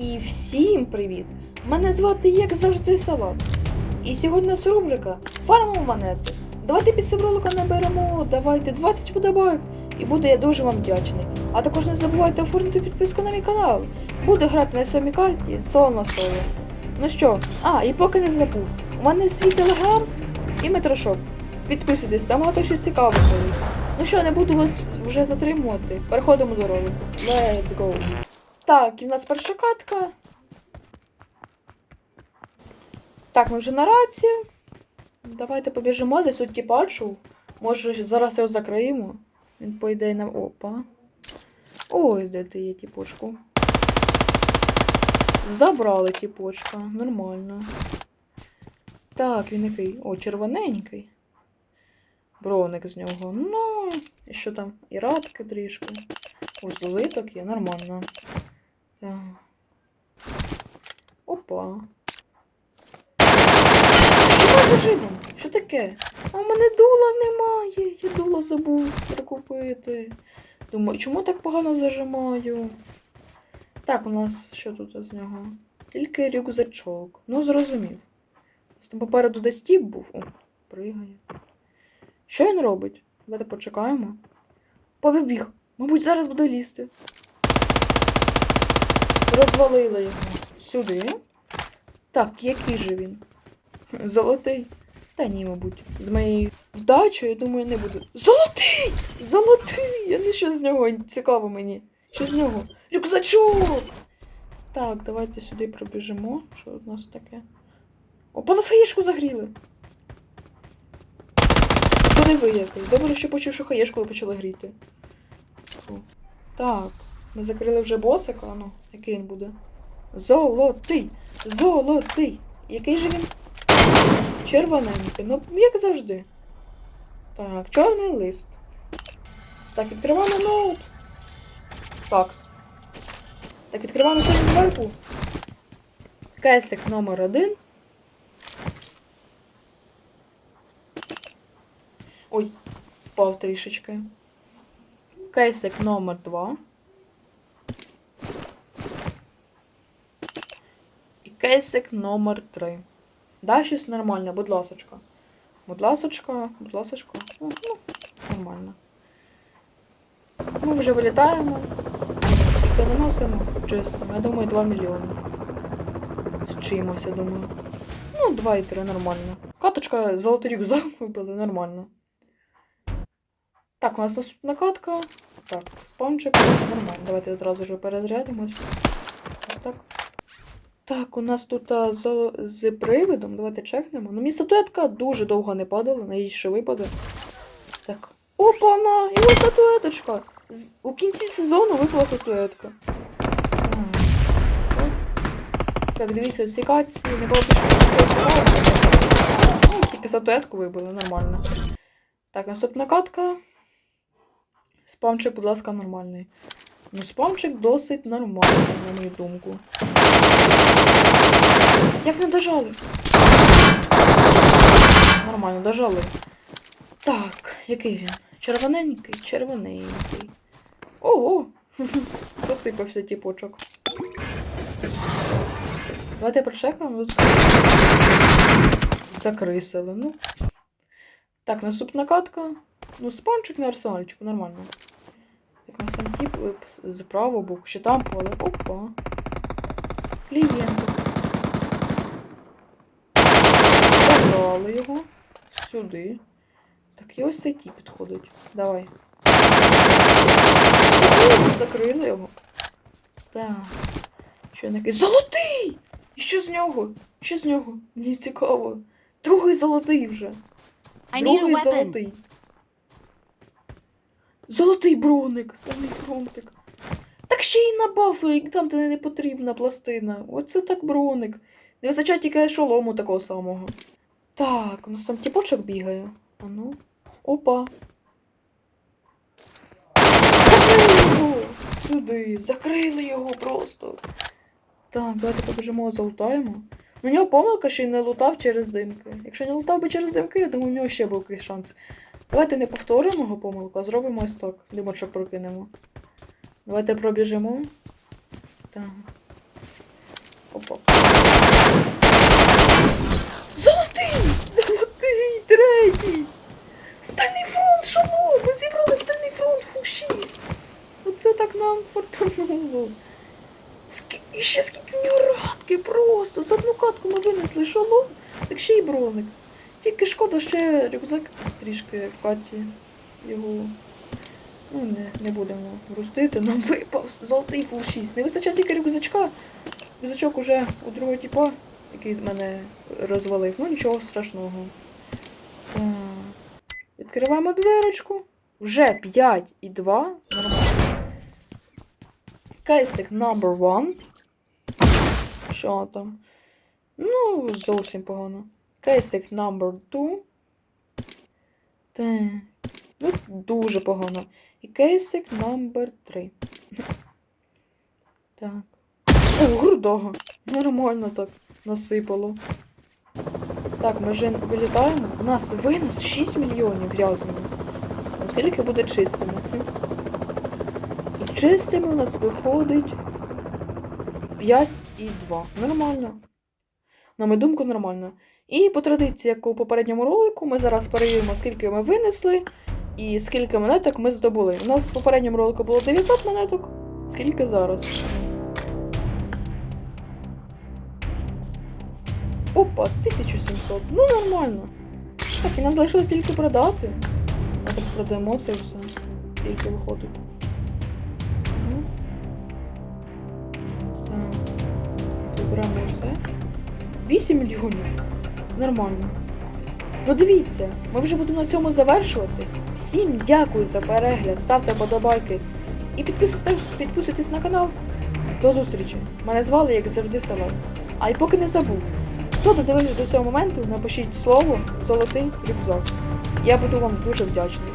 І всім привіт! Мене звати як завжди Салат. І сьогодні у нас рубрика Фармимо монети. Давайте під цим наберемо, давайте 20 подобайок і буду я дуже вам вдячний. А також не забувайте оформити підписку на мій канал. Буду грати на сьомій карті соло на соло. Ну що, а, і поки не забув. У мене свій телеграм і метрошоп. Підписуйтесь, там багато що цікавого. буде. Ну що, не буду вас вже затримувати. Переходимо до ролику. Let's go. Так, і в нас перша катка. Так, ми вже на раці. Давайте побіжимо десь от тіпачу. Може, зараз його закриємо. Він по ідеї нам. Опа. Ось де ти є, тіпочку. Забрали тіпочка. Нормально. Так, він який? О, червоненький. Броник з нього. Ну, і що там? І радки трішки. Ось злиток є, нормально. Так. Опа. Що за жибом? Що таке? А в мене дула немає. Я дуло забув прикупити. Думаю, чому так погано зажимаю? Так, у нас що тут з нього? Тільки рюкзачок. Ну, зрозумів. Там попереду десь тіп був. О, пригає. Що він робить? Давайте почекаємо. Побіг. Мабуть, зараз буде лізти. Розвалили його. Сюди. Так, який же він? Золотий. Та ні, мабуть. З моєю вдачею, я думаю, не буде. Золотий! Золотий! Я не що з нього цікаво мені. Що з нього? Рюкзачок! Так, давайте сюди пробіжимо. Що у нас таке? Опа, на хаєшку загріли. Куди ви який? Добре, що почув, що хаєшку почали гріти. Так, ми закрили вже босика, ну, який він буде? Золотий! Золотий! Який же він? Червоненький, ну як завжди. Так, чорний лист. Так, відкриваємо ноут. Факс. Так, відкриваємо чорну дверку. Кесик номер один. Ой, впав трішечки. Кейсик номер 2. І кейсик номер 3. Да, щось нормальне, будь ласочка. Будь ласочка, будь ласочка. Ну, ну, нормально. Ми вже вилітаємо. Скільки наносимо? Чесно, я думаю, 2 мільйони. З чимось, я думаю. Ну, 2,3 нормально. Каточка золотий рюкзак вибили, нормально. Так, у нас наступна катка. Так, спамчик нормально. Давайте одразу вже перезарядимось. Ось так. Так, у нас тут а, з, з привидом. Давайте чекнемо. Ну, мені статуетка дуже довго не падала, на їй ще випаде. Так. Опа-на! І ось статуеточка! З- У кінці сезону випала статуетка. Так, дивіться, ці катці не було Ну, Тільки статуетку вибили, нормально. Так, наступна катка. Спамчик, будь ласка, нормальний. Ну, спамчик досить нормальний, на мою думку. Як не дожали? Нормально, дожали. Так, який він? Червоненький, червоненький. Ого! Посипався тіпочок. Давайте прочекаємо. Закрисили, ну. Так, наступна катка. Ну, спанчик на арсенальчику, нормально. Так, у нас там тип е, п- з правого боку, ще там поле. Опа. Клієнти. Забрали його. Сюди. Так, і ось цей підходить. Давай. Закрили його. Так. Що він якийсь золотий! І що з нього? Що з нього? Мені цікаво. Другий золотий вже. Другий золотий. Золотий броник, старий бронтик. Так ще й на бафи, там де не потрібна пластина. Оце так броник. Не вистачає тільки шолому такого самого. Так, у нас там тіпочок бігає. А ну. Опа. Закрили його! Сюди. Закрили його просто. Так, давайте побіжимо, залутаємо. У нього помилка, що й не лутав через димки. Якщо не лутав би через димки, я думаю, у нього ще був якийсь шанс. Давайте не повторимо його помилку, а зробимо ось так. Димочок прокинемо. Давайте пробіжимо. Так. Опа. Золотий! Золотий! Третій! Стальний фронт, шамо! Ми зібрали стальний фронт, фу 6! Оце так нам фортануло. Скільки, і ще скільки в нього радки просто! За одну катку ми винесли шалом, так ще й броник. Тільки шкода, що рюкзак трішки в каті його. Ну, не, не будемо грустити, нам випав золотий фул 6. Не вистачає тільки рюкзачка. Рюкзачок уже у другого типа, який з мене розвалив. Ну нічого страшного. Так. Відкриваємо дверочку. Вже 5 і 2. Нормально. Кейсик number one. Що там? Ну, зовсім погано. Кейсик number two. Так. Ну, дуже погано. І кейсик number 3. Так. О, грудого. Нормально так насипало. Так, ми вже вилітаємо. У нас винос 6 мільйонів грязного. Ну, Скільки буде чистими? І чистими у нас виходить 5 і 2. Нормально. На мою думку, нормально. І по традиції, як у попередньому ролику, ми зараз перевіримо, скільки ми винесли і скільки монеток ми здобули. У нас в попередньому ролику було 900 монеток. Скільки зараз? Опа, 1700. Ну, нормально. Так, і нам залишилось тільки продати. А так продаємо це все. Скільки виходить. Вибираємо все. 8 мільйонів. Нормально. Ну дивіться, ми вже будемо на цьому завершувати. Всім дякую за перегляд, ставте подобайки і підписуйтесь, підписуйтесь на канал. До зустрічі! Мене звали, як завжди, Салат. А й поки не забув, хто додивився до цього моменту, напишіть слово Золотий рюкзак. Я буду вам дуже вдячний.